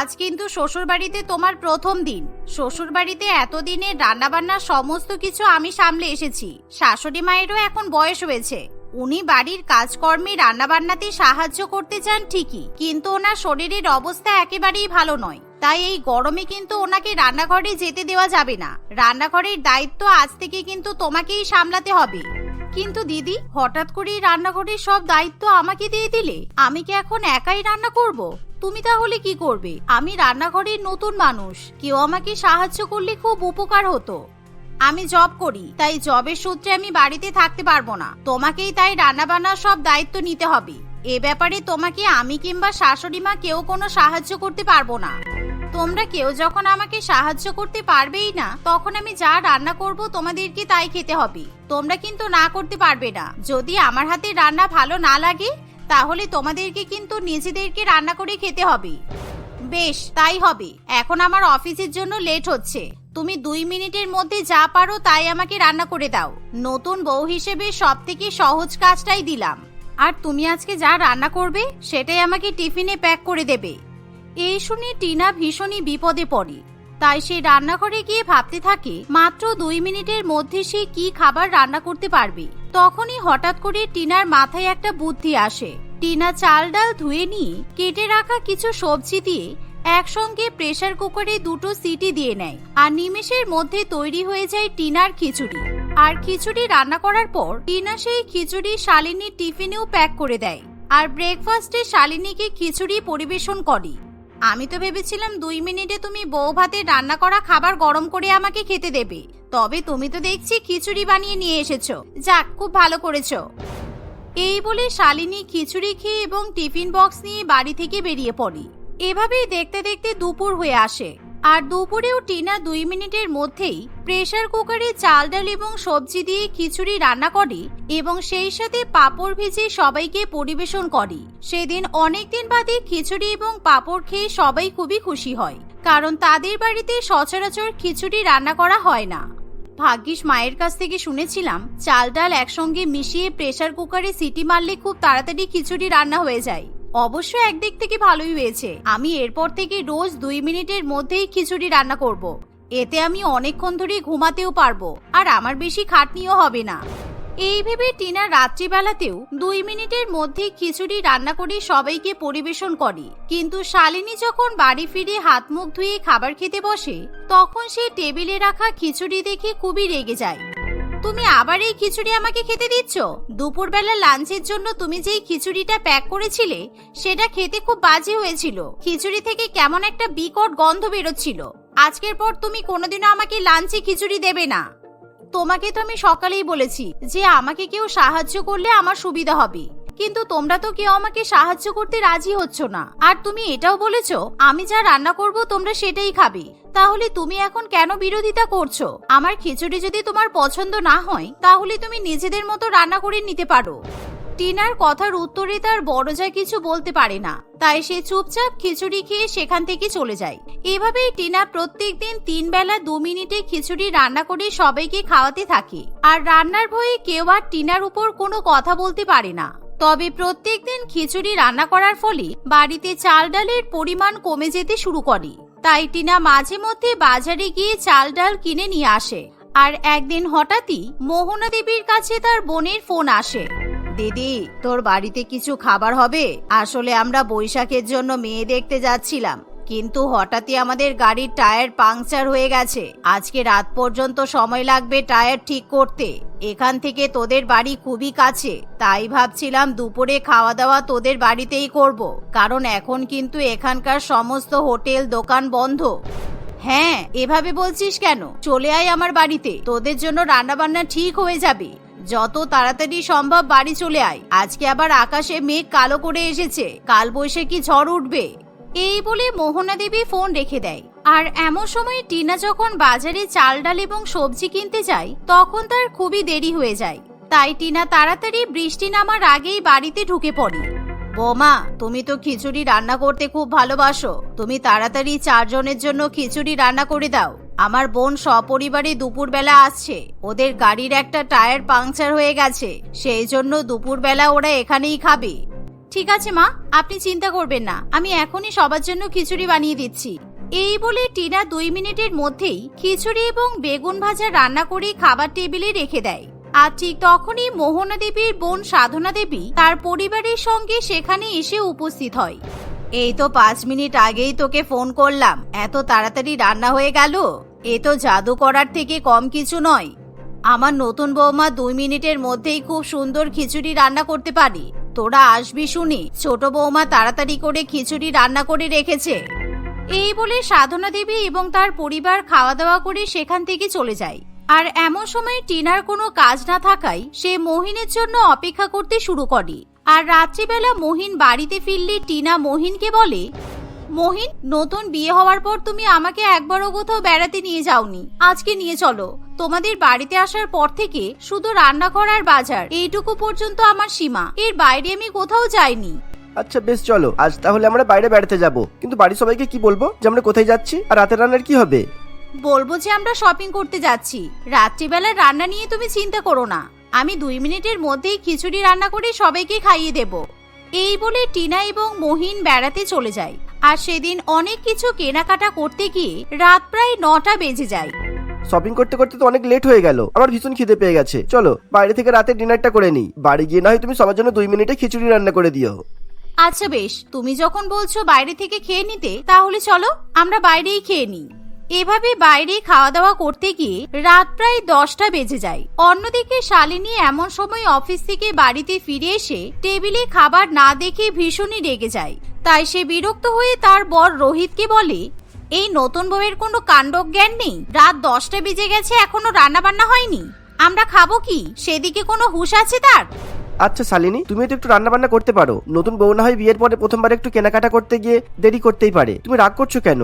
আজ কিন্তু শ্বশুর বাড়িতে তোমার প্রথম দিন। শ্বশুর বাড়িতে এতদিনে রান্নাবান্নার সমস্ত কিছু আমি সামলে এসেছি। শাশুড়ি মায়েরও এখন বয়স হয়েছে। উনি বাড়ির কাজকর্মে রান্নাবান্নাতে সাহায্য করতে চান ঠিকই, কিন্তু ওনার শরীরের অবস্থা একেবারেই ভালো নয়। তাই এই গরমে কিন্তু ওনাকে রান্নাঘরে যেতে দেওয়া যাবে না। রান্নাঘরের দায়িত্ব আজ থেকে কিন্তু তোমাকেই সামলাতে হবে। কিন্তু দিদি, হঠাৎ করেই রান্নাঘরের সব দায়িত্ব আমাকে দিয়ে দিলে? আমি কি এখন একাই রান্না করব? তুমি তাহলে কি করবে? আমি রান্নাঘরের নতুন মানুষ। কেউ আমাকে সাহায্য করলে খুব উপকার হতো। আমি জব করি, তাই জবের সূত্রে আমি বাড়িতে থাকতে পারব না। তোমাকেই তাই রান্নাবান্নার সব দায়িত্ব নিতে হবে। এ ব্যাপারে তোমাকে আমি কিংবা শাশুড়ি মা কেউ কোনো সাহায্য করতে পারব না। তোমরা কেউ যখন আমাকে সাহায্য করতে পারবেই না, তখন আমি যা রান্না করব তোমাদেরকে তাই খেতে হবে। তোমরা কিন্তু না করতে পারবে না। যদি আমার হাতে রান্না ভালো না লাগে তাহলে তোমাদেরকে কিন্তু নিজেদেরকে রান্না করে খেতে হবে। বেশ, তাই হবে। এখন আমার অফিসের জন্য লেট হচ্ছে। তুমি দুই মিনিটের মধ্যে যা পারো তাই আমাকে রান্না করে দাও। নতুন বউ হিসেবে সব থেকে সহজ কাজটাই দিলাম। আর তুমি আজকে যা রান্না করবে, সেটাই আমাকে টিফিনে প্যাক করে দেবে। এই শুনে টিনা ভীষণই বিপদে পড়ে। তাই সে রান্নাঘরে গিয়ে ভাবতে থাকে, মাত্র দুই মিনিটের মধ্যে সে কি খাবার রান্না করতে পারবে? তখনই হঠাৎ করে টিনার মাথায় একটা বুদ্ধি আসে। টিনা চাল ডাল ধুয়ে নিয়ে কেটে রাখা কিছু সবজি দিয়ে একসঙ্গে প্রেশার কুকারে দুটো সিটি দিয়ে নেয় আর নিমেষের মধ্যে তৈরি হয়ে যায় টিনার খিচুড়ি। আর খিচুড়ি রান্না করার পর টিনা সেই খিচুড়ি শালিনীর টিফিনেও প্যাক করে দেয়। আর ব্রেকফাস্টে শালিনীকে খিচুড়ি পরিবেশন করে। আমি তো ভেবেছিলাম দুই মিনিটে তুমি বউ ভাতে রান্না করা খাবার গরম করে আমাকে খেতে দেবে। তবে তুমি তো দেখছি খিচুড়ি বানিয়ে নিয়ে এসেছ। যাক, খুব ভালো করেছ। এই বলে শালিনী খিচুড়ি খেয়ে এবং টিফিন বক্স নিয়ে বাড়ি থেকে বেরিয়ে পড়ে। এভাবেই দেখতে দেখতে দুপুর হয়ে আসে। আর দুপুরেও টিনা দুই মিনিটের মধ্যেই প্রেশার কুকারে চাল, ডাল এবং সবজি দিয়ে খিচুড়ি রান্না করে এবং সেই সাথে পাঁপড় ভেজে সবাইকে পরিবেশন করে। সেদিন অনেকদিন বাদে খিচুড়ি এবং পাঁপড় খেয়ে সবাই খুবই খুশি হয়, কারণ তাদের বাড়িতে সচরাচর খিচুড়ি রান্না করা হয় না। ভাগ্যিস মায়ের কাছ থেকে শুনেছিলাম, চাল, ডাল একসঙ্গে মিশিয়ে প্রেসার কুকারে সিটি মারলে খুব তাড়াতাড়ি খিচুড়ি রান্না হয়ে যায়। অবশ্য একদিক থেকে ভালোই হয়েছে। আমি এরপর থেকে রোজ দুই মিনিটের মধ্যেই খিচুড়ি রান্না করব। এতে আমি অনেকক্ষণ ধরে ঘুমাতেও পারব, আর আমার বেশি খাটনিও হবে না। এই ভেবে টিনা রাত্রিবেলাতেও দুই মিনিটের মধ্যে খিচুড়ি রান্না করে সবাইকে পরিবেশন করে। কিন্তু শালিনী যখন বাড়ি ফিরে হাত মুখ ধুয়ে খাবার খেতে বসে, তখন সে টেবিলে রাখা খিচুড়ি দেখে খুবই রেগে যায়। তুমি আবার এই খিচুড়ি আমাকে খেতে দিচ্ছ? দুপুরবেলা লাঞ্চের জন্য তুমি যেই খিচুড়িটা প্যাক করেছিলে, সেটা খেতে খুব বাজে হয়েছিল। খিচুড়ি থেকে কেমন একটা বিকট গন্ধ বেরোচ্ছিল। আজকের পর তুমি কোনোদিনও আমাকে লাঞ্চে খিচুড়ি দেবে না। তোমাকে তো আমি সকালেই বলেছি যে আমাকে কেউ সাহায্য করলে আমার সুবিধা হবে। কিন্তু তোমরা তো কেউ আমাকে সাহায্য করতে রাজি হচ্ছ না। আর তুমি এটাও বলেছ, আমি যা রান্না করব তোমরা সেটাই খাবে। তাহলে তুমি এখন কেন বিরোধিতা করছ? আমার খিচুড়ি যদি তোমার পছন্দ না হয়, তাহলে তুমি নিজেদের মতো রান্না করে নিতে পারো। টিনার কথার উত্তরে তার বড় যা কিছু বলতে পারে না। তাই সে চুপচাপ খিচুড়ি খেয়ে সেখান থেকে চলে যায়। এভাবেই টিনা প্রত্যেক দিন তিন বেলা দু মিনিটে খিচুড়ি রান্না করে সবাইকে খাওয়াতে থাকে। আর রান্নার ভয়ে কেউ আর টিনার উপর কোনো কথা বলতে পারে না। তবে প্রত্যেক দিন খিচুড়ি রান্না করার ফলে বাড়িতে চাল ডালের পরিমাণ কমে যেতে শুরু করে। তাই টিনা মাঝে মধ্যে বাজারে গিয়ে চাল ডাল কিনে নিয়ে আসে। আর একদিন হঠাৎই মোহনা দেবীর কাছে তার বোনের ফোন আসে। দিদি, তোর বাড়িতে কিছু খাবার হবে? আসলে আমরা বৈশাখের জন্য মেয়ে দেখতে যাচ্ছিলাম। কিন্তু হঠাৎই আমাদের গাড়ির টায়ার পাংচার হয়ে গেছে। আজকে রাত পর্যন্ত সময় লাগবে টায়ার ঠিক করতে। এখান থেকে তোদের বাড়ি খুবই কাছে। তাই ভাবছিলাম দুপুরে খাওয়া দাওয়া তোদের বাড়িতেই করব। কারণ এখন কিন্তু এখানকার সমস্ত হোটেল দোকান বন্ধ। হ্যাঁ এভাবে বলছিস কেন? চলে আয় আমার বাড়িতে। তোদের জন্য রান্না বান্না ঠিক হয়ে যাবে। যত তাড়াতাড়ি সম্ভব বাড়ি চলে আয়। আজকে আবার আকাশে মেঘ কালো করে এসেছে। কাল বৈশাখী ঝড় উঠবে। এই বলে মোহনা দেবী ফোন রেখে দেয়। আর এমন সময় টিনা যখন বাজারে চাল, ডাল এবং সবজি কিনতে যায়, তখন তার খুবই দেরি হয়ে যায়। তাই টিনা তাড়াতাড়ি বৃষ্টি নামার আগেই বাড়িতে ঢুকে পড়ে। বোমা, তুমি তো খিচুড়ি রান্না করতে খুব ভালোবাসো। তুমি তাড়াতাড়ি চারজনের জন্য খিচুড়ি রান্না করে দাও। আমার বোন সপরিবারে দুপুরবেলা আসছে। ওদের গাড়ির একটা টায়ার পাংচার হয়ে গেছে। সেই জন্য দুপুরবেলা ওরা এখানেই খাবে। ঠিক আছে, মা। আপনি চিন্তা করবেন না। আমি এখনই সবার জন্য খিচুড়ি বানিয়ে দিচ্ছি। এই বলে টিনা দুই মিনিটের মধ্যেই খিচুড়ি এবং বেগুন ভাজা রান্না করে খাবার টেবিলে রেখে দেয়। আর ঠিক তখনই মোহনা দেবীর বোন সাধনা দেবী তার পরিবারের সঙ্গে সেখানে এসে উপস্থিত হয়। এই তো পাঁচ মিনিট আগেই তোকে ফোন করলাম। এত তাড়াতাড়ি রান্না হয়ে গেল? এ তো জাদু করার থেকে কম কিছু নয়। আমার নতুন বৌমা দুই মিনিটের মধ্যেই খুব সুন্দর খিচুড়ি রান্না করতে পারি। তোরা আসবি শুনি। ছোট বৌমা তাড়াতাড়ি করে খিচুড়ি রান্না করে রেখেছে। এই বলে সাধনা দেবী এবং তার পরিবার খাওয়া দাওয়া করে সেখান থেকে চলে যায়। আর এমন সময় টিনার কোনো কাজ না থাকায় সে মহিনের জন্য অপেক্ষা করতে শুরু করে। আর রাত্রিবেলা মহিন বাড়িতে ফিরলে টিনা মহিনকে বলে, মহিন, নতুন বিয়ে হওয়ার পর তুমি আমাকে একবারও কোথাও বেড়াতে নিয়ে যাওনি। আজকে নিয়ে চলো। তোমাদের বাড়িতে আসার পর থেকে শুধু রান্নাঘর আর বাজার এইটুকু পর্যন্ত আমার সীমা। এর বাইরে আমি কোথাও যাইনি। আচ্ছা বেশ চলো। আজ তাহলে আমরা বাইরে বেড়াতে যাব। কিন্তু বাড়ির সবাইকে কি বলব? যে আমরা কোথায় যাচ্ছি আর রাতের রান্নার কি হবে? বলব যে আমরা শপিং করতে যাচ্ছি। রাত্রিবেলার রান্না নিয়ে তুমি চিন্তা করো না। আমি দুই মিনিটের মধ্যেই খিচুড়ি রান্না করে সবাইকে খাইয়ে দেব। এই বলে টিনা এবং মহিন বেড়াতে চলে যায়। আর সেদিন অনেক কিছু কেনাকাটা করতে গিয়ে রাত প্রায় নটা বেজে যায়। শপিং করতে করতে তো অনেক লেট হয়ে গেল। আমার ভীষণ খিদে পেয়ে গেছে। চলো, বাইরে থেকে রাতে ডিনারটা করে নিই। বাড়ি গিয়ে না হয় তুমি সবার জন্য দুই মিনিটে খিচুড়ি রান্না করে দিও। আচ্ছা বেশ, তুমি যখন বলছো বাইরে থেকে খেয়ে নিতে, তাহলে চলো, আমরা বাইরেই খেয়ে নিই। এভাবে বাইরে খাওয়া দাওয়া করতে গিয়ে রাত প্রায় দশটা বেজে যায়। অন্যদিকে শালিনী এমন সময় অফিস থেকে বাড়িতে ফিরে এসে টেবিলে খাবার না দেখে ভীষণই রেগে যায়। তাই সে বিরক্ত হয়ে তার বর রোহিতকে বলে এই নতুন বউয়ের কোনো কাণ্ডজ্ঞান নেই? রাত দশটা বেজে গেছে, এখনও রান্না বান্না হয়নি। আমরা খাব কি? সেদিকে কোনো হুশ আছে তার? আচ্ছা শালিনী, তুমি তো একটু রান্না বান্না করতে পারো। নতুন বউ না হয় বিয়ের পরে প্রথমবার একটু কেনাকাটা করতে গিয়ে দেরি করতেই পারে। তুমি রাগ করছ কেন?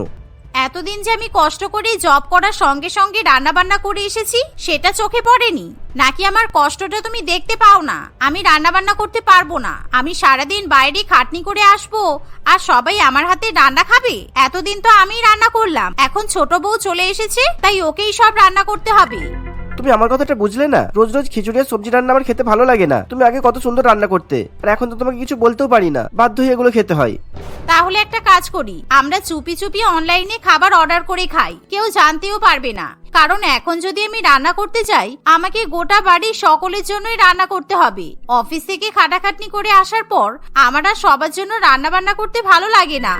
এতদিন যে আমি কষ্ট করে জব করার সঙ্গে সঙ্গে রান্না বান্না করে এসেছি, সেটা চোখে পড়েনি। নাকি আমার কষ্টটা তুমি দেখতে পাও না? আমি রান্না বান্না করতে পারব না। আমি সারাদিন বাইরে খাটনি করে আসব আর সবাই আমার হাতে রান্না খাবে? এতদিন তো আমি রান্না করলাম। এখন ছোট বউ চলে এসেছে, তাই ওকেই সব রান্না করতে হবে। তুমি আমার কথাটা বুঝলে না? রোজ রোজ খিচুড়ি সবজি রান্না আমার খেতে ভালো লাগে না। তুমি আগে কত সুন্দর রান্না করতে। আর এখন তো তোমাকে কিছু বলতেও পারি না। বাধ্য হয়ে এগুলো খেতে হয়। তাহলে একটা কাজ করি। আমরা চুপি চুপি অনলাইনে খাবার অর্ডার করে খাই। কেউ জানতেও পারবে না। কারণ এখন যদি আমি রান্না করতে যাই, আমাকে গোটা বাড়ির সকলের জন্যই রান্না করতে হবে। অফিস থেকে খাটাখাটনি করে আসার পর, আমার আর সবার জন্য রান্না বান্না করতে ভালো লাগে না।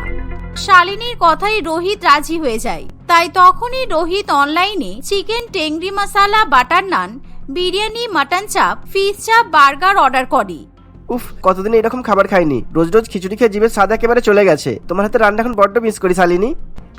শালিনীর কথাই রোহিত রাজি হয়ে যায়। তাই তখনই রোহিত অনলাইনে chicken tangri masala butter naan biryani mutton chaap fish chaap burger order করে। উফ, কতদিন এরকম খাবার খাইনি? রোজ রোজ খিচুড়ি খেয়ে জীবের স্বাদ একেবারে চলে গেছে। তোমার হাতে রান্না এখন বড্ড মিস করি, শালিনী।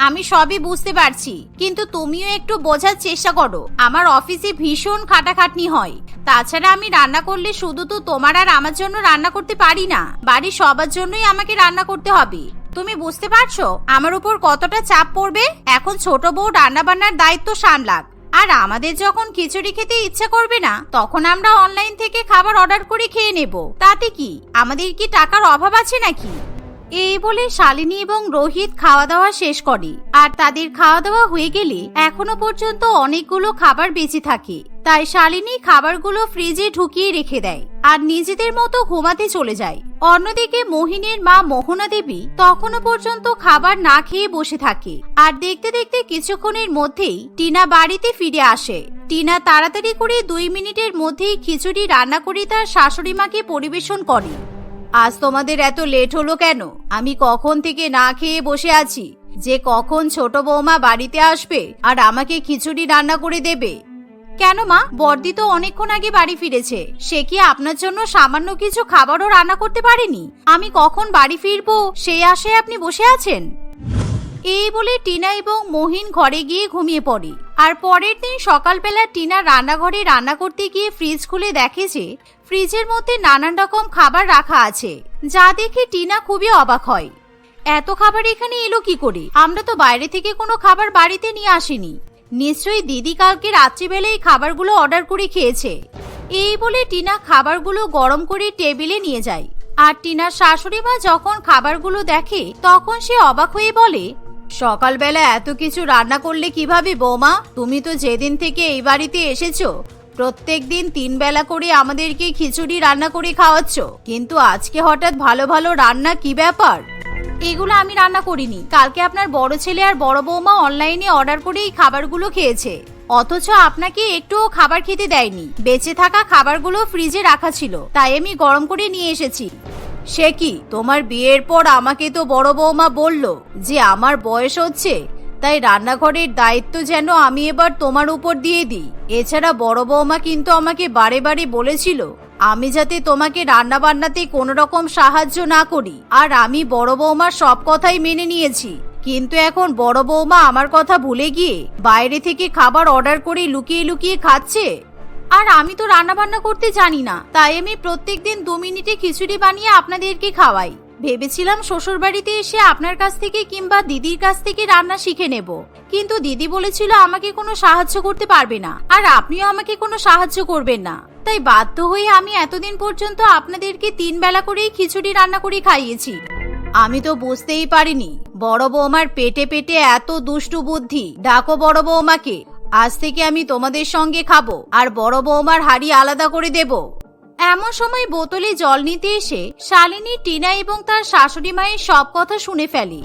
আমি সবই বুঝতে পারছি, কিন্তু তুমিও একটু বোঝার চেষ্টা করো। আমার অফিসে ভীষণ খাটাখাটনি হয়। তাছাড়া আমি রান্না করলে শুধু তো তোমার আর আমার জন্য রান্না করতে পারি না, বাড়ির সবার জন্যই আমাকে রান্না করতে হবে। তুমি বুঝতে পারছ? আমার উপর কতটা চাপ পড়বে? এখন ছোট বউ রান্না বান্নার দায়িত্ব সামলাক। আর আমাদের যখন খিচুড়ি খেতে ইচ্ছা করবে না, তখন আমরা অনলাইন থেকে খাবার অর্ডার করে খেয়ে নেব। তাতে কি? আমাদের কি টাকার অভাব আছে নাকি? এই বলে শালিনী এবং রোহিত খাওয়া দাওয়া শেষ করে। আর তাদের খাওয়া দাওয়া হয়ে গেলে এখনও পর্যন্ত অনেকগুলো খাবার বেঁচে থাকে। তাই শালিনী খাবারগুলো ফ্রিজে ঢুকিয়ে রেখে দেয় আর নিজেদের মতো ঘুমাতে চলে যায়। অন্যদিকে মোহিনীর মা মোহনা দেবী তখনও পর্যন্ত খাবার না খেয়ে বসে থাকে। আর দেখতে দেখতে কিছুক্ষণের মধ্যেই টিনা বাড়িতে ফিরে আসে। টিনা তাড়াতাড়ি করে দুই মিনিটের মধ্যেই খিচুড়ি রান্না করে তার শাশুড়ি মাকে পরিবেশন করে। আজ তোমাদের এত লেট হলো কেন? আমি কখন থেকে না খেয়ে বসে আছি? যে কখন ছোট বৌমা বাড়িতে আসবে আর আমাকে খিচুড়ি রান্না করে দেবে? কেন মা? বর্দি তো অনেকক্ষণ আগে বাড়ি ফিরেছে। সে কি আপনার জন্য সামান্য কিছু খাবারও রান্না করতে পারেনি? আমি কখন বাড়ি ফিরবো? সেই আশায় আপনি বসে আছেন? এই বলে টিনা এবং মহিন ঘরে গিয়ে ঘুমিয়ে পড়ে। আর পরের দিন সকালবেলা টিনা রান্নাঘরে রান্না করতে গিয়ে ফ্রিজ খুলে দেখে যে ফ্রিজের মধ্যে নানান রকম খাবার রাখা আছে। যা দেখে টিনা খুবই অবাক হয়। এত খাবার এখানে এলো কি করে? আমরা তো বাইরে থেকে কোনো খাবার বাড়িতে নিয়ে আসিনি। নিশ্চয়ই দিদি কালকে রাত্রিবেলা এই খাবারগুলো অর্ডার করে খেয়েছে। এই বলে টিনা খাবারগুলো গরম করে টেবিলে নিয়ে যায়। আর টিনার শাশুড়ি মা যখন খাবারগুলো দেখে, তখন সে অবাক হয়ে বলে, সকালবেলা এত কিছু রান্না করলে কীভাবে বৌমা? তুমি তো যেদিন থেকে এই বাড়িতে এসেছ প্রত্যেক দিন তিন বেলা করে আমাদেরকে খিচুড়ি রান্না করে খাওয়াচ্ছ। কিন্তু আজকে হঠাৎ ভালো ভালো রান্না কি ব্যাপার? এগুলো আমি রান্না করিনি। কালকে আপনার বড় ছেলে আর বড় বৌমা অনলাইনে অর্ডার করে এই খাবারগুলো খেয়েছে। অথচ আপনাকে একটুও খাবার খেতে দেয়নি। বেঁচে থাকা খাবারগুলো ফ্রিজে রাখা ছিল। তাই আমি গরম করে নিয়ে এসেছি। সে কি? তোমার বিয়ের পর আমাকে তো বড় বৌমা বলল যে আমার বয়স হচ্ছে। তাই রান্নাঘরের দায়িত্ব যেন আমি এবার তোমার উপর দিয়ে দিই। এছাড়া বড় বৌমা কিন্তু আমাকে বারে বারে বলেছিল, আমি যাতে তোমাকে রান্না বান্নাতে কোনো রকম সাহায্য না করি। আর আমি বড় বৌমার সব কথাই মেনে নিয়েছি। কিন্তু এখন বড় বৌমা আমার কথা ভুলে গিয়ে বাইরে থেকে খাবার অর্ডার করে লুকিয়ে লুকিয়ে খাচ্ছে। আর আমি তো রান্না বান্না করতে জানি না, তাই আমি প্রত্যেকদিন দু মিনিটে খিচুড়ি বানিয়ে আপনাদেরকে খাওয়াই। ভেবেছিলাম শ্বশুর বাড়িতে এসে আপনার কাছ থেকে কিংবা দিদির কাছ থেকে রান্না শিখে নেব। কিন্তু দিদি বলেছিল আমাকে কোনো সাহায্য করতে পারবে না। আর আপনিও আমাকে কোনো সাহায্য করবেন না। তাই বাধ্য হয়ে আমি এতদিন পর্যন্ত আপনাদেরকে তিন বেলা করেই খিচুড়ি রান্না করে খাইয়েছি। আমি তো বুঝতেই পারিনি, বড় বৌমার পেটে পেটে এত দুষ্টু বুদ্ধি। ডাকো বড় বৌমাকে, আজ থেকে আমি তোমাদের সঙ্গে খাব, আর বড় বৌমার হাড়ি আলাদা করে দেব। এমন সময় বোতলে জল নিতে এসে শালিনী, টিনা এবং তার শাশুড়ি মায়ের সব কথা শুনে ফেলি।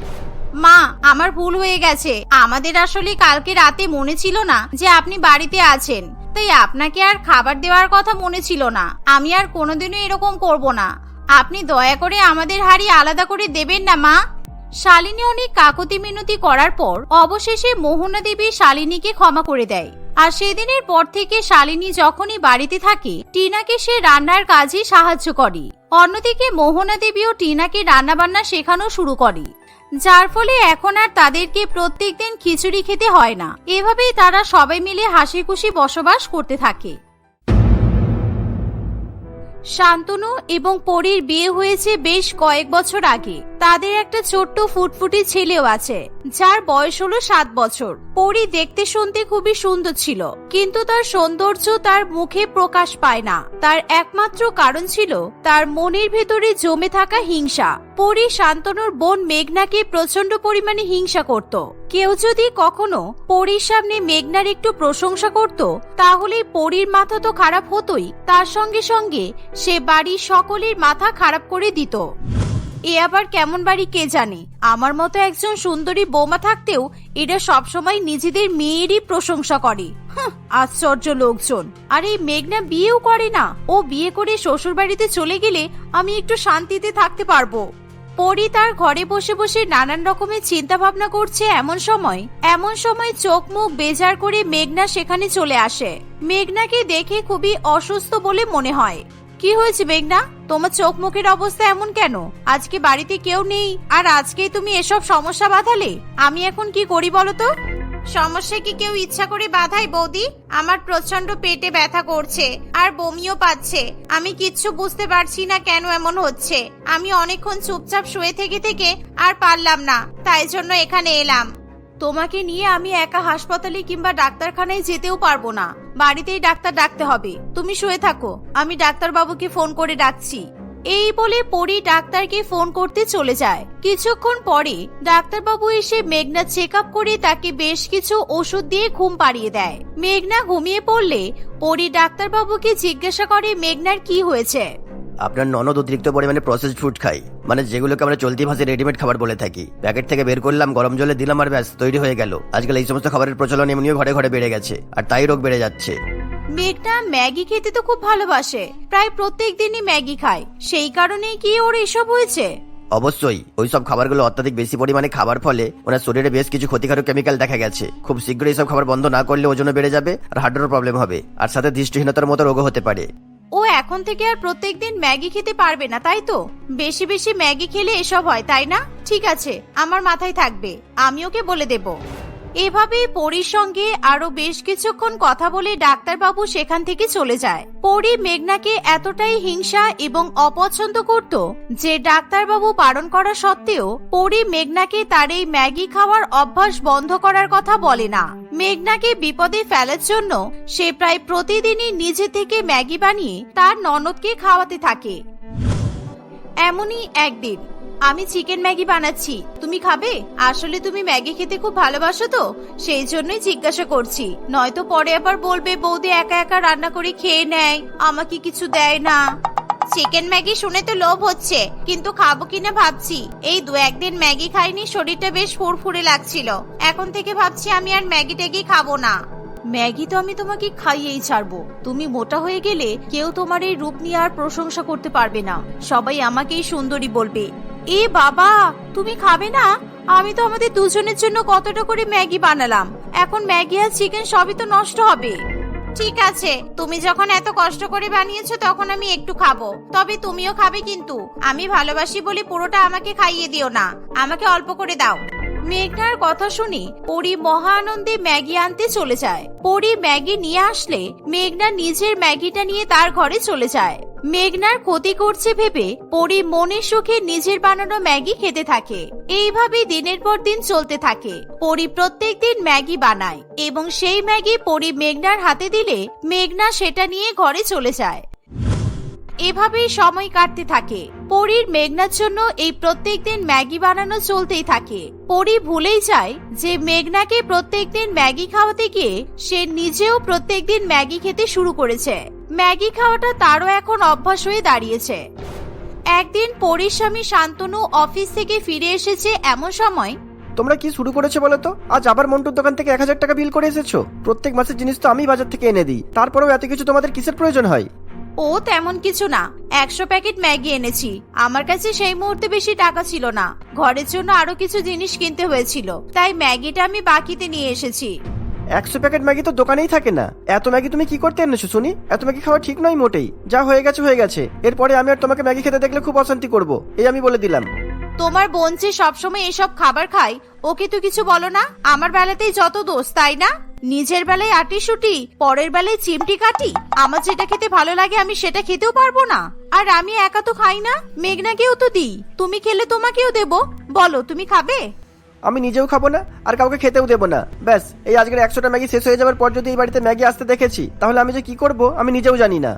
মা, আমার ভুল হয়ে গেছে। আমাদের আসলে কালকে রাতে মনে ছিল না যে আপনি বাড়িতে আছেন। তাই আপনাকে আর খাবার দেওয়ার কথা মনে ছিল না। আমি আর কোনোদিনও এরকম করব না। আপনি দয়া করে আমাদের হাড়ি আলাদা করে দেবেন না, মা। শালিনী অনেক কাকতি মিনতি করার পর অবশেষে মোহনা দেবী শালিনীকে ক্ষমা করে দেয়। আর সেদিনের পর থেকে শালিনী যখনই বাড়িতে থাকে, টিনাকে সে রান্নার কাজে সাহায্য করে। অন্যদিকে মোহনা দেবীও টিনাকে রান্নাবান্না শেখানো শুরু করে। যার ফলে এখন আর তাদেরকে প্রত্যেক দিন খিচুড়ি খেতে হয় না। এভাবেই তারা সবাই মিলে হাসি খুশি বসবাস করতে থাকে। শান্তনু এবং পরীর বিয়ে হয়েছে বেশ কয়েক বছর আগে। তাদের একটা ছোট্ট ফুটফুটি ছেলেও আছে, যার বয়স হলো সাত বছর। পরী দেখতে শুনতে খুবই সুন্দর ছিল, কিন্তু তার সৌন্দর্য তার মুখে প্রকাশ পায় না। তার একমাত্র কারণ ছিল তার মনের ভেতরে জমে থাকা হিংসা। পরী শান্তনুর বোন মেঘনাকে প্রচণ্ড পরিমাণে হিংসা করত। কেউ যদি কখনো পরীর সামনে মেঘনার একটু প্রশংসা করত, তাহলে পরীর মাথা তো খারাপ হতোই, তার সঙ্গে সঙ্গে সে বাড়ির সকলের মাথা খারাপ করে দিত। এ আবার কেমন বাড়ি কে জানে? আমার মতো একজন সুন্দরী বৌমা থাকতেও এরা সবসময় নিজেদের মেয়েরই প্রশংসা করে। আশ্চর্য লোকজন। আর এই মেঘনা বিয়েও করে না। ও বিয়ে করে শ্বশুর বাড়িতে চলে গেলে আমি একটু শান্তিতে থাকতে পারব। পরি তার ঘরে বসে বসে নানান রকমের চিন্তা ভাবনা করছে এমন সময়। এমন সময় চোখ মুখ বেজার করে মেঘনা সেখানে চলে আসে। মেঘনাকে দেখে খুবই অসুস্থ বলে মনে হয়। কি হয়েছে মেঘনা? তোমার চোখ মুখের অবস্থা এমন কেন? আজকে বাড়িতে কেউ নেই, আর আজকেই তুমি এসব সমস্যা বাঁধালে? আমি এখন কি করি বলো তো? সমস্যা কি কেউ ইচ্ছা করে বাধাই বৌদি? আমার প্রচণ্ড পেটে ব্যথা করছে, আর বমিও পাচ্ছে। আমি কিচ্ছু বুঝতে পারছি না কেন এমন হচ্ছে। আমি অনেকক্ষণ চুপচাপ শুয়ে থেকে থেকে আর পারলাম না, তাই জন্য এখানে এলাম। তোমাকে নিয়ে আমি একা হাসপাতালে কিংবা ডাক্তারখানায় যেতেও পারব না। বাড়িতেই ডাক্তার ডাকতে হবে। তুমি শুয়ে থাকো। আমি ডাক্তারবাবুকে ফোন করে ডাকছি। এই বলে পরি ডাক্তারকে ফোন করতে চলে যায়। কিছুক্ষণ পরে ডাক্তারবাবু এসে মেঘনা চেক আপ করে তাকে বেশ কিছু ওষুধ দিয়ে ঘুম পাড়িয়ে দেয়। মেঘনা ঘুমিয়ে পড়লে পরি ডাক্তারবাবুকে জিজ্ঞাসা করে, মেঘনার কি হয়েছে? আপনার ননদ অতিরিক্ত পরিমাণে প্রসেসড ফুড খাই মানে যেগুলোকে আমরা চলতি ভাষায় রেডিমেড খাবার বলে থাকি। প্যাকেট থেকে বের করলাম গরম জলে দিলাম আর ব্যাস তৈরি হয়ে গেল। আজকাল এই সমস্ত খাবারের প্রচলন এমনিও ঘরে ঘরে বেড়ে গেছে আর তাই রোগ বেড়ে যাচ্ছে। মেঘনা ম্যাগি খেতে তো খুব ভালোবাসে প্রায় প্রত্যেক দিনই ম্যাগি খায়। সেই কারণেই কি ওর এসব হয়েছে? অবশ্যই ওই সব খাবারগুলো অত্যাধিক বেশি পরিমাণে খাবার ফলে ওনার শরীরে বেশ কিছু ক্ষতিকারক কেমিক্যাল দেখা গেছে। খুব শীঘ্রই এইসব খাবার বন্ধ না করলে ওজনও বেড়ে যাবে আর হার্টেরও প্রবলেম হবে আর সাথে দৃষ্টিহীনতার মতো রোগও হতে পারে। ও এখন থেকে আর প্রত্যেকদিন ম্যাগি খেতে পারবে না, তাই তো? বেশি বেশি ম্যাগি খেলে এসব হয়, তাই না? ঠিক আছে, আমার মাথায় থাকবে, আমি ওকে বলে দেব। এভাবে পরীর সঙ্গে আরও বেশ কিছুক্ষণ কথা বলে ডাক্তারবাবু সেখান থেকে চলে যায়। পরী মেঘনাকে এতটাই হিংসা এবং অপছন্দ করত যে ডাক্তারবাবু বারণ করা সত্ত্বেও পরী মেঘনাকে তার এই ম্যাগি খাওয়ার অভ্যাস বন্ধ করার কথা বলে না। মেঘনাকে বিপদে ফেলার জন্য সে প্রায় প্রতিদিনই নিজে থেকে ম্যাগি বানিয়ে তার ননদকে খাওয়াতে থাকে। এমনই একদিন আমি চিকেন ম্যাগি বানাচ্ছি। তুমি খাবে? আসলে তুমি ম্যাগি খেতে খুব ভালোবাসো তো। সেই জন্যই জিজ্ঞাসা করছি। নয়তো পরে আবার বলবে, বৌদি একা একা রান্না করে খেয়ে নেয়। আমাকে কিছু দেয় না। চিকেন ম্যাগি শুনে তো লোভ হচ্ছে, কিন্তু খাব কিনা ভাবছি। এই দু একদিন ম্যাগি খাইনি, শরীরটা বেশ ফুরফুরে লাগছিল। এখন থেকে ভাবছি আমি আর ম্যাগি ট্যাগি খাব না। ম্যাগি তো আমি তোমাকে খাইয়েই ছাড়বো। তুমি মোটা হয়ে গেলে কেউ তোমার এই রূপ নিয়ে আর প্রশংসা করতে পারবে না। সবাই আমাকেই সুন্দরী বলবে। এ বাবা তুমি খাবে না? আমি তো আমাদের দুজনের জন্য কতটা করে ম্যাগি বানালাম। এখন ম্যাগি আর চিকেন সবই তো নষ্ট হবে। ঠিক আছে তুমি যখন এত কষ্ট করে বানিয়েছো তখন আমি একটু খাব। তবে তুমিও খাবে কিন্তু। আমি ভালোবাসি বলে পুরোটা আমাকে খাইয়ে দিও না। আমাকে অল্প করে দাও। মেঘনার কথা শুনে পরি মহা আনন্দে ম্যাগি আনতে চলে যায়। পরি ম্যাগি নিয়ে আসলে মেঘনা নিজের ম্যাগিটা নিয়ে তার ঘরে চলে যায়। মেঘনার ক্ষতি করছে ভেবে পরি মনের সুখে নিজের বানানো ম্যাগি খেতে থাকে। এইভাবেই দিনের পর দিন চলতে থাকে। পরি প্রত্যেক দিন ম্যাগি বানায় এবং সেই ম্যাগি পরি মেঘনার হাতে দিলে মেঘনা সেটা নিয়ে ঘরে চলে যায়। এভাবেই সময় কাটতে থাকে। পরীর মেঘনার জন্য এই প্রত্যেকদিন ম্যাগি বানানো চলতেই থাকে। পরী ভুলেই যায় যে মেঘনাকে প্রত্যেকদিন ম্যাগি খাওয়াতে গিয়ে সে নিজেও প্রত্যেকদিন ম্যাগি খেতে শুরু করেছে। ম্যাগি খাওয়াটা তারও এখন অভ্যাস হয়ে দাঁড়িয়েছে। একদিন পরীর স্বামী শান্তনু অফিস থেকে ফিরে এসেছে এমন সময়। তোমরা কি শুরু করেছ বলো তো? আজ আবার মন্টুর দোকান থেকে এক হাজার টাকা বিল করে এসেছ। প্রত্যেক মাসের জিনিস তো আমি বাজার থেকে এনে দিই। তারপরেও এত কিছু তোমাদের কিসের প্রয়োজন হয়? ও তেমন কিছু না। একশো প্যাকেট ম্যাগি এনেছি। আমার কাছে সেই মুহূর্তে বেশি টাকা ছিল না। ঘরের জন্য আরও কিছু জিনিস কিনতে হয়েছিল। তাই ম্যাগিটা আমি বাকিতে নিয়ে এসেছি। একশো প্যাকেট ম্যাগি তো দোকানেই থাকে না। এত ম্যাগি তুমি কি করতে এনেছো শুনি এত ম্যাগি খাওয়া ঠিক নয় মোটেই। যা হয়ে গেছে হয়ে গেছে। এরপরে আমি আর তোমাকে ম্যাগি খেতে দেখলে খুব অশান্তি করব। এই আমি বলে দিলাম। তোমার বোন যে সবসময় এসব খাবার খায়, ওকে তো কিছু বলো না? আমার বেলাতেই যত দোষ, তাই না? নিজের বেলায় আটি শুটি পরের বেলায় চিমটি কাটি। আমার যেটা খেতে ভালো লাগে, আমি সেটা খেতেও পারব না। আর আমি একা তো খাই না। মেঘনাকেও তো দিই। তুমি খেলে তোমাকেও দেবো। বলো, তুমি খাবে? আমি নিজেও খাব না আর কাউকে খেতেও দেবো না। ব্যাস এই আজকের একশোটা ম্যাগি শেষ হয়ে যাওয়ার পর যদি এই বাড়িতে ম্যাগি আসতে দেখেছি তাহলে আমি যে কি করব আমি নিজেও জানি না।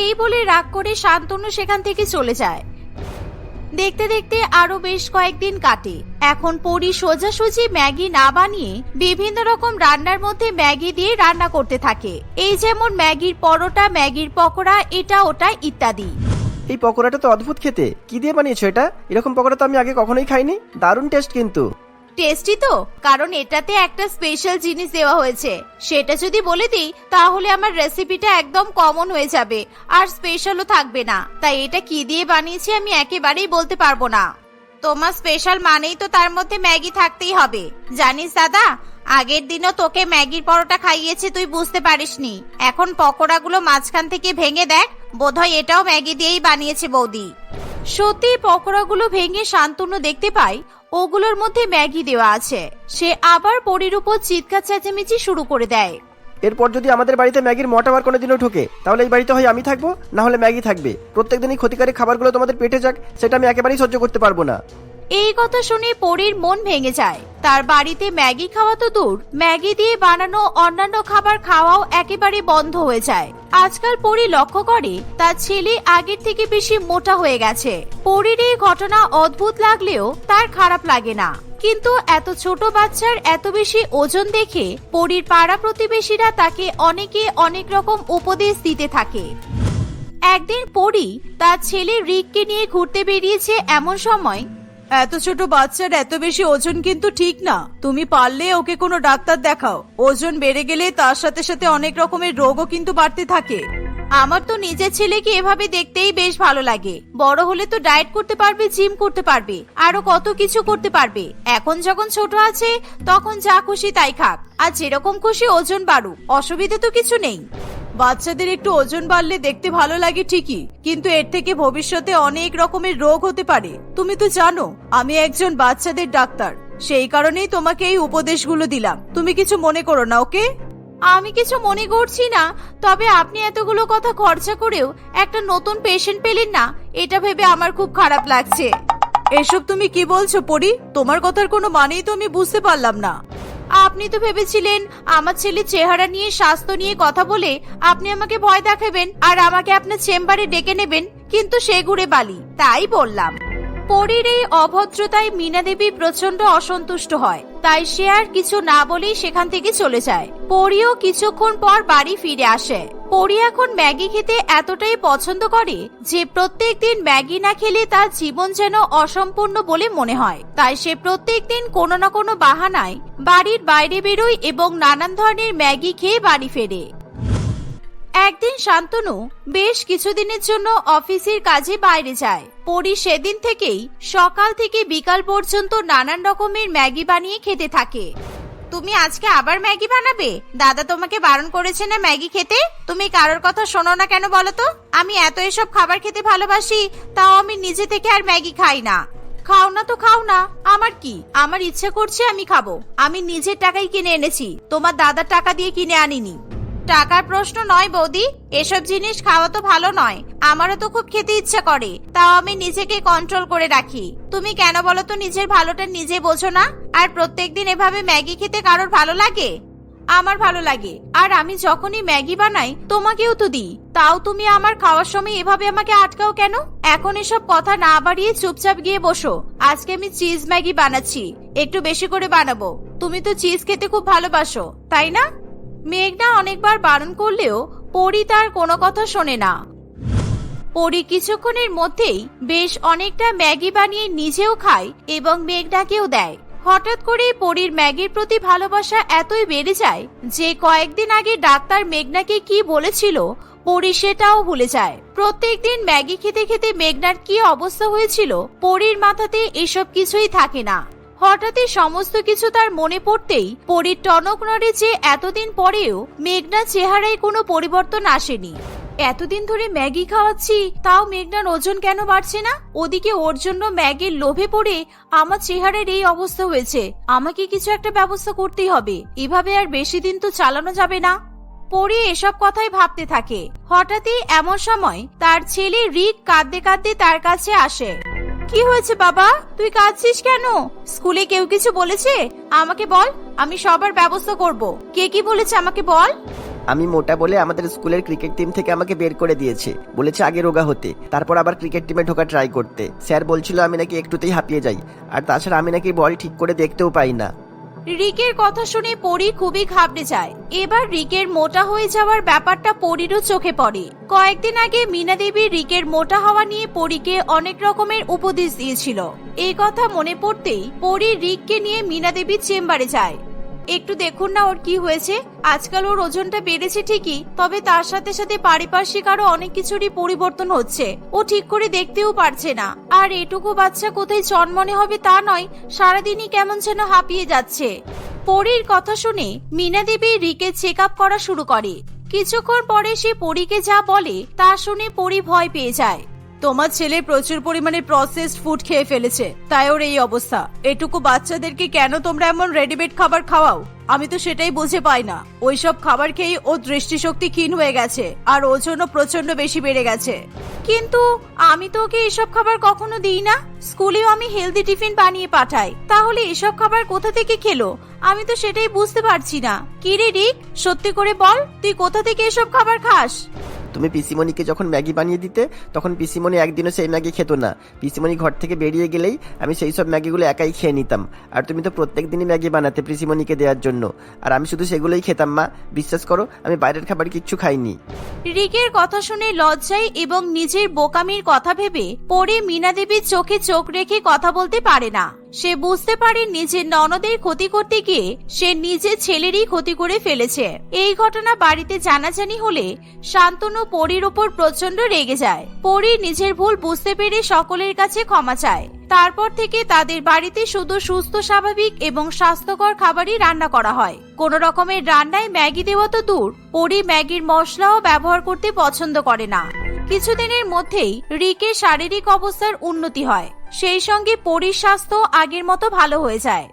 এই বলে রাগ করে শান্তনু সেখান থেকে চলে যায়। দেখতে দেখতে আরও বেশ কয়েকদিন কাটে। এখন পরি সোজাসুজি ম্যাগি না বানিয়ে বিভিন্ন রকম রান্নার মধ্যে ম্যাগি দিয়ে রান্না করতে থাকে। এই যেমন ম্যাগির পরোটা ম্যাগির পকোড়া এটা ওটা ইত্যাদি। এই পকোড়াটা তো অদ্ভুত খেতে। কি দিয়ে বানিয়েছো এটা? এরকম পকোড়া তো আমি আগে কখনোই খাইনি। দারুণ টেস্ট কিন্তু। টেস্টি তো? কারণ এটাতে একটা স্পেশাল জিনিস দেওয়া হয়েছে। সেটা যদি বলে দিই, তাহলে আমার রেসিপিটা একদম কমন হয়ে যাবে। আর স্পেশালও থাকবে না। তাই এটা কি দিয়ে বানিয়েছি আমি একেবারেই বলতে পারব না। তোমার স্পেশাল মানেই তো তার মধ্যে ম্যাগি থাকতেই হবে। জানিস দাদা, আগের দিনও তোকে ম্যাগির পরোটা খাইয়েছে, তুই বুঝতে পারিসনি। এখন পকোড়াগুলো মাঝখান থেকে ভেঙে দেখ, বোধহয় এটাও ম্যাগি দিয়েই বানিয়েছে বৌদি। সত্যি পকোড়াগুলো ভেঙে শান্তনু দেখতে পাই ওগুলোর মধ্যে ম্যাগি দেওয়া আছে। সে আবার পরির উপর চিৎকার চেঁচামেচি শুরু করে দেয়। এরপর যদি আমাদের বাড়িতে ম্যাগির মট আবার কোনোদিনও ঢোকে, তাহলে এই বাড়িতে হয় আমি থাকব, না হলে ম্যাগি থাকবে। প্রত্যেকদিনই ক্ষতিকারী খাবারগুলো তোমাদের পেটে যাক, সেটা আমি একেবারেই সহ্য করতে পারব না। এই কথা শুনে পরীর মন ভেঙে যায়। তার বাড়িতে ম্যাগি খাওয়া তো দূর। ম্যাগি দিয়ে বানানো অন্যান্য খাবার খাওয়াও একেবারে বন্ধ হয়ে যায়। আজকাল পরি লক্ষ্য করে, তার ছেলে আগের থেকে বেশি মোটা হয়ে গেছে। পরীর এই ঘটনা অদ্ভুত লাগলেও তার খারাপ লাগে না। কিন্তু এত ছোট বাচ্চার এত বেশি ওজন দেখে পরীর পাড়া প্রতিবেশীরা তাকে অনেকে অনেক রকম উপদেশ দিতে থাকে। একদিন পরি তার ছেলে রিককে নিয়ে ঘুরতে বেরিয়েছে এমন সময় এত ছোট বাচ্চার এত বেশি ওজন কিন্তু ঠিক না। তুমি পারলে ওকে কোনো ডাক্তার দেখাও। ওজন বেড়ে গেলে তার সাথে সাথে অনেক রকমের রোগও কিন্তু বাড়তে থাকে। আমার তো নিজের ছেলেকে এভাবে দেখতেই বেশ ভালো লাগে। বড় হলে তো ডায়েট করতে পারবে, জিম করতে পারবে, আরও কত কিছু করতে পারবে। এখন যখন ছোট আছে, তখন যা খুশি তাই খাক। আর যেরকম খুশি ওজন বাড়ুক। অসুবিধে তো কিছু নেই। বাচ্চাদের একটু ওজন বাড়লে দেখতে ভালো লাগে ঠিকই, কিন্তু এর থেকে ভবিষ্যতে অনেক রকমের রোগ হতে পারে। তুমি তো জানো, আমি একজন বাচ্চাদের ডাক্তার, সেই কারণেই তোমাকে এই উপদেশগুলো দিলাম। তুমি কিছু মনে করো না, ওকে? আমি কিছু মনে করছি না, তবে আপনি এতগুলো কথা খরচা করেও একটা নতুন পেশেন্ট পেলেন না, এটা ভেবে আমার খুব খারাপ লাগছে। এসব তুমি কি বলছো, পরি? তোমার কথার কোনো মানেই তো আমি বুঝতে পারলাম না। আপনি তো ভেবেছিলেন আমার ছেলে চেহারা নিয়ে স্বাস্থ্য নিয়ে কথা বলে আপনি আমাকে ভয় দেখাবেন আর আমাকে আপনার চেম্বারে ডেকে নেবেন, কিন্তু সে ঘুরে বালি। তাই বললাম। পরীর এই অভদ্রতায় মিনা দেবী প্রচণ্ড অসন্তুষ্ট হয়। তাই সে আর কিছু না বলেই সেখান থেকে চলে যায়। পরীও কিছুক্ষণ পর বাড়ি ফিরে আসে। পরী এখন ম্যাগি খেতে এতটাই পছন্দ করে যে প্রত্যেক দিন ম্যাগি না খেলে তার জীবন যেন অসম্পূর্ণ বলে মনে হয়। তাই সে প্রত্যেক দিন কোনো না কোনো বাহানায় বাড়ির বাইরে বেরোয় এবং নানান ধরনের ম্যাগি খেয়ে বাড়ি ফেরে। একদিন শান্তনু বেশ কিছুদিনের জন্য অফিসের কাজে বাইরে যায়। পরি সেদিন থেকেই সকাল থেকে বিকাল পর্যন্ত নানান রকমের ম্যাগি বানিয়ে খেতে থাকে। তুমি আজকে আবার ম্যাগি বানাবে? দাদা তোমাকে বারণ করেছে না ম্যাগি খেতে? তুমি কারোর কথা শোনো না কেন বলো তো? আমি এত এসব খাবার খেতে ভালোবাসি, তাও আমি নিজে থেকে আর ম্যাগি খাই না। খাও না তো খাও না, আমার কি? আমার ইচ্ছে করছে আমি খাব। আমি নিজের টাকাই কিনে এনেছি। তোমার দাদার টাকা দিয়ে কিনে আনিনি। টাকার প্রশ্ন নয় বৌদি। এসব জিনিস খাওয়া তো ভালো নয়। আমারও তো খুব খেতে ইচ্ছা করে। তাও আমি নিজেকে কন্ট্রোল করে রাখি। তুমি কেন বলো তো নিজের ভালোটা নিজে বোঝো না? আর প্রত্যেকদিন এভাবে ম্যাগি খেতে কারোর ভালো লাগে? আমার ভালো লাগে। আর আমি যখনই ম্যাগি বানাই, তোমাকেও তো দিই। তাও তুমি আমার খাওয়ার সময় এভাবে আমাকে আটকাও কেন? এখন এসব কথা না বাড়িয়ে চুপচাপ গিয়ে বসো। আজকে আমি চিজ ম্যাগি বানাচ্ছি। একটু বেশি করে বানাবো। তুমি তো চিজ খেতে খুব ভালোবাসো, তাই না? মেঘনা অনেকবার বারণ করলেও পরি তার কোনো কথা শোনে না। পরি কিছুক্ষণের মধ্যেই বেশ অনেকটা ম্যাগি বানিয়ে নিজেও খায় এবং মেঘনাকেও দেয়। হঠাৎ করে পরীর ম্যাগির প্রতি ভালোবাসা এতই বেড়ে যায় যে কয়েকদিন আগে ডাক্তার মেঘনাকে কি বলেছিল, পরি সেটাও ভুলে যায়। প্রত্যেকদিন ম্যাগি খেতে খেতে মেঘনার কি অবস্থা হয়েছিল, পরীর মাথাতে এসব কিছুই থাকে না। হঠাৎই সমস্ত কিছু তার মনে পড়তেই পরীর টনক নড়ে যে এতদিন পরেও মেঘনা চেহারায় কোনো পরিবর্তন আসেনি। এতদিন ধরে ম্যাগি খাওয়াচ্ছি, তাও মেঘনার ওজন কেন বাড়ছে না? ওদিকে ওর জন্য ম্যাগির লোভে পড়ে আমার চেহারার এই অবস্থা হয়েছে। আমাকে কিছু একটা ব্যবস্থা করতেই হবে। এভাবে আর বেশি দিন তো চালানো যাবে না। পরে এসব কথাই ভাবতে থাকে। হঠাৎই এমন সময় তার ছেলে রিক কাঁদতে কাঁদতে তার কাছে আসে। কি হয়েছে বাবা? তুই কাঁদছিস কেন? স্কুলে কেউ কিছু বলেছে? আমাকে বল, আমি সবার ব্যবস্থা করব। কে কি বলেছে আমাকে বল? আমি মোটা বলে আমাদের স্কুলের ক্রিকেট টিম থেকে আমাকে বের করে দিয়েছে। বলেছে আগে রোগা হতে, তারপর আবার ক্রিকেট টিমে ঢোকা ট্রাই করতে। স্যার বলছিল আমি নাকি একটুতেই হাঁপিয়ে যাই। আর তাছাড়া আমি নাকি বল ঠিক করে দেখতেও পাই না। রিকের কথা শুনে পরি খুবই ঘাবড়ে যায়। এবার রিকের মোটা হয়ে যাওয়ার ব্যাপারটা পরিরও চোখে পড়ে। কয়েকদিন আগে মিনা দেবী রিকের মোটা হওয়া নিয়ে পরিকে অনেক রকমের উপদেশ দিয়েছিল। এই কথা মনে পড়তেই পরি রিককে নিয়ে মিনা দেবীর চেম্বারে যায়। একটু দেখুন না ওর কি হয়েছে। আজকাল ওর ওজনটা বেড়েছে ঠিকই, তবে তার সাথে সাথে পারিপার্শ্বিক আরও অনেক কিছুরই পরিবর্তন হচ্ছে। ও ঠিক করে দেখতেও পারছে না। আর এটুকু বাচ্চা কোথায় জন্মনে হবে তা নয়, সারাদিনই কেমন যেন হাঁপিয়ে যাচ্ছে। পরীর কথা শুনে মিনা দেবী রিকে চেক আপ করা শুরু করে। কিছুক্ষণ পরে সে পরীকে যা বলে তা শুনে পরি ভয় পেয়ে যায়। তোমার ছেলে প্রচুর পরিমাণে প্রসেসড ফুড খেয়ে ফেলেছে, তাই ওর এই অবস্থা। এটুকু বাচ্চাদেরকে কেন তোমরা এমন রেডিমেড খাবার খাওয়াও? আমি তো সেটাই বুঝে পাই না। ওইসব খাবার খেয়েই ও দৃষ্টিশক্তি ক্ষীণ হয়ে গেছে, আর ওজনও প্রচণ্ড বেশি বেড়ে গেছে। কিন্তু আমি তো ওকে এসব খাবার কখনো দিই না। স্কুলেও আমি হেলদি টিফিন বানিয়ে পাঠাই। তাহলে এসব খাবার কোথা থেকে খেলো? আমি তো সেটাই বুঝতে পারছি না। কি রে, রিক? সত্যি করে বল, তুই কোথা থেকে এসব খাবার খাস? তুমি পিসিমণিকে যখন ম্যাগি বানিয়ে দিতে, তখন পিসিমণি একদিনও সেই ম্যাগি খেত না। পিসিমণি ঘর থেকে বেরিয়ে গেলেই আমি সেই সব ম্যাগিগুলো একাই খেয়ে নিতাম। আর তুমি তো প্রত্যেক দিনই ম্যাগি বানাতে পিসিমণিকে দেওয়ার জন্য। আর আমি শুধু সেগুলোই খেতাম, মা। বিশ্বাস করো, আমি বাইরের খাবার কিচ্ছু খাইনি। রিকের কথা শুনে লজ্জায় এবং নিজের বোকামির কথা ভেবে পরে মিনা দেবীর চোখে চোখ রেখে কথা বলতে পারে না। সে বুঝতে পারে নিজের ননদের ক্ষতি করতে গিয়ে সে নিজের ছেলেরই ক্ষতি করে ফেলেছে। এই ঘটনা বাড়িতে জানাজানি হলে শান্তনু পরীর ওপর প্রচণ্ড রেগে যায়। পরী নিজের ভুল বুঝতে পেরে সকলের কাছে ক্ষমা চায়। তারপর থেকে তাদের বাড়িতে শুধু সুস্থ, স্বাভাবিক এবং স্বাস্থ্যকর খাবারই রান্না করা হয়। কোন রকমের রান্নায় ম্যাগি দেওয়া তো দূর, পরি ম্যাগির মশলাও ব্যবহার করতে পছন্দ করে না। কিছুদিনের মধ্যেই রিকের শারীরিক অবস্থার উন্নতি হয়। সেই সঙ্গে পরির স্বাস্থ্য আগের মতো ভালো হয়ে যায়।